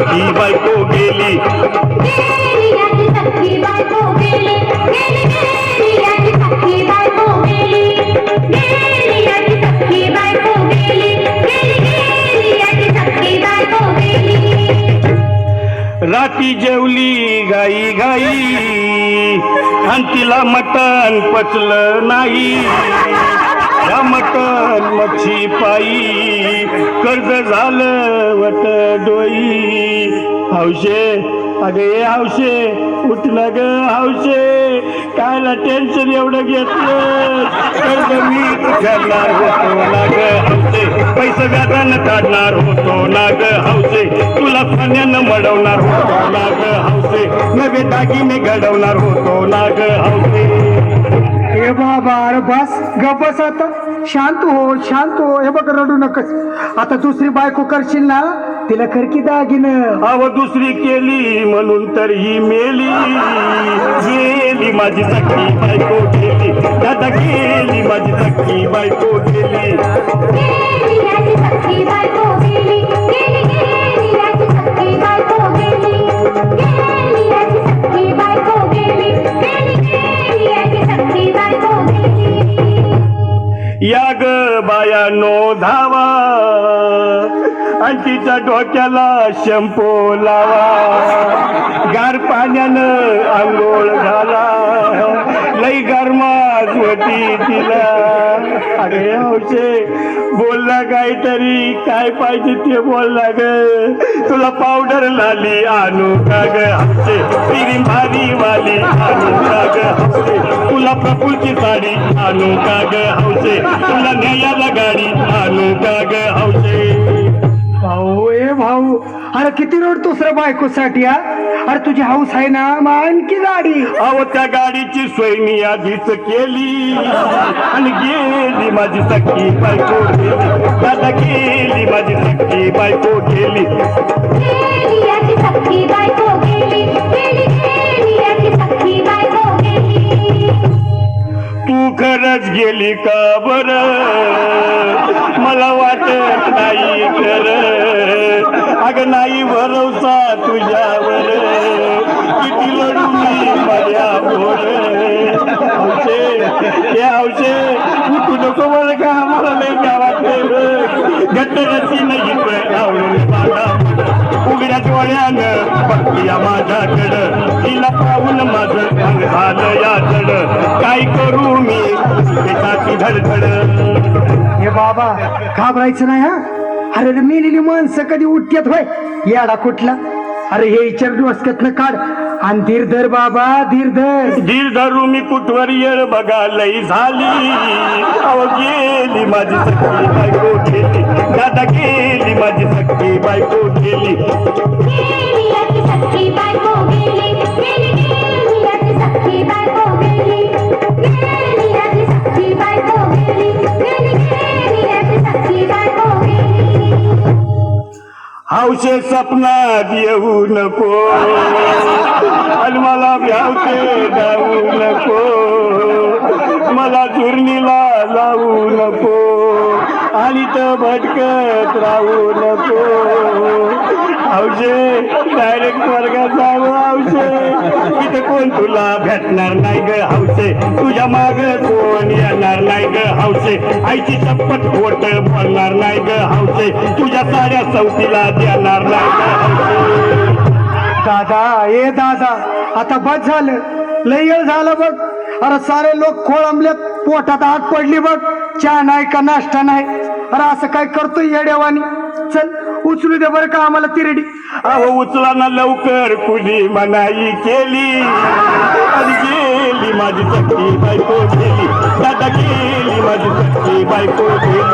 सख्खी बायको गेली. राती जेवली गाई गाई आणि तिला मटण पचलं नाही. मटन मच्छी पायी कर्ज झालं वट डोई. हौशे. अगं ये हौशे उठलं ग हौशे. कायला टेन्शन एवढं घेतलं कर्ज मी करणार होतो ना ग हौशे. पैसे व्याजानं काढणार होतो ना ग हौशे. तुला फण्यानं मडवणार होतो ना ग हौशे. नवे दागिने घडवणार होतो ना ग हौशे. हे बाबा अरे बस गप आता. शांत हो शांत हो. हे बघ रडू नकस. आता दुसरी बायको करशील ना तिला खरकी दागिन. अव दुसरी केली म्हणून तर ही मेली गेली माझी सखी बायको गेली दादा गेली माझी सखी बायको गेली या ग बायानो धावा. आणि तिच्या डोक्याला शंपो लावा. गार पाण्यानं आंघोळ घाला. लई गरमात होती तिला. अरे हौशे बोलला काहीतरी. काय पाहिजे ते बोलला ग. तुला पावडर लाली आणू का ग? हौशे पिरी भारी वाली आणू का ग? हौशे तुला प्रफुलची साडी आणू का ग? हौशे तुला न्यायाला गाडी आणू का ग? हौशे भाऊ ए भाऊ अरे किती रोड दुसऱ्या बायकोसाठी हा? अरे तुझी हाऊस आहे ना मग आणखी गाडी. अहो त्या गाडीची सोय मी आधीच केली. आणि गेली माझी सखी बायको गेली. दादा गेली माझी सख्खी बायको गेली. सख्खी तू खरंच गेली का बर? मला वाटत नाही नाही भरोसा तुझ्यावर. किती लढू मी माझ्या बोल हौशे हे हौशे तू नको मला का? आम्हाला नाही गावात घट्ट रसी नाही आवडून पाडा उघड्या डोळ्यानं बघती माझ्याकडं. तिला पाहून माझं अंग झालं या काय करू मी? धडधड. हे बाबा घाबरायचं नाही हा? अरे रे मेलेली माणसं कधी उठ्यात होय? याडा कुठला? अरे हे विचार डोसक्यातनं काढ. आणि धीर धर बाबा धीर धर धीर धरू मी कुठवर येळ बघा लई झाली. अहो गेली माझी सखी बायको गेली. दादा गेली माझी सखी बायको गेली. हौशे सपनात येऊ नको. भटकत भटकत राहू नको. हौशे डायरेक्ट वर्गात जाऊ हौशे इथं कोण तुला भेटणार नाही ग हौसे तुझ्या माग कोण येणार नाही ग हौसे आईची चप्पट खोट बोलणार नाही ग हौसे तुझ्या साड्या चौथीला देणार नाही ग हौशे दादा ए दादा आता बस झालं. लय वेळ झालं बघ. अरे सारे लोक खोळंबल्यात पोटात आग पडली बघ. चहा नाही का नाश्ता नाही? अरे असं काय करतोय येड्यावानी चल उचलू दे बरं का आम्हाला तिरडी अहो उचला ना लवकर कुणी मनाई केली? गेली माझी सखी बायको गेली? दादा गेली माझी सख्खी बायको गेली?